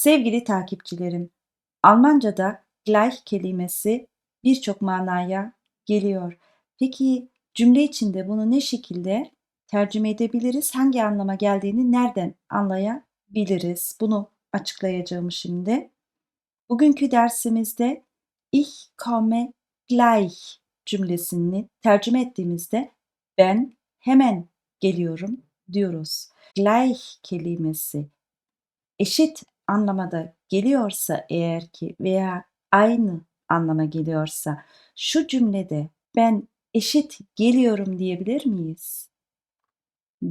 Sevgili takipçilerim, Almanca'da gleich kelimesi birçok manaya geliyor. Peki cümle içinde bunu ne şekilde tercüme edebiliriz? Hangi anlama geldiğini nereden anlayabiliriz? Bunu açıklayacağım şimdi. Bugünkü dersimizde ich komme gleich cümlesini tercüme ettiğimizde ben hemen geliyorum diyoruz. Gleich kelimesi eşit anlamada geliyorsa eğer ki veya aynı anlama geliyorsa şu cümlede ben eşit geliyorum diyebilir miyiz?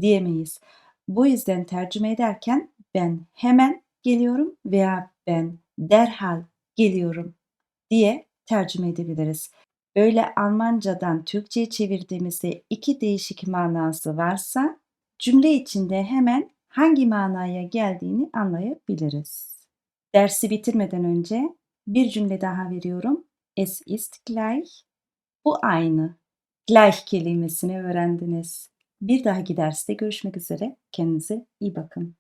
Diyemeyiz. Bu yüzden tercüme ederken ben hemen geliyorum veya ben derhal geliyorum diye tercüme edebiliriz. Böyle Almancadan Türkçe'ye çevirdiğimizde iki değişik manası varsa cümle içinde hemen hangi manaya geldiğini anlayabiliriz. Dersi bitirmeden önce bir cümle daha veriyorum. Es ist gleich. Bu aynı. Gleich kelimesini öğrendiniz. Bir dahaki derste görüşmek üzere. Kendinize iyi bakın.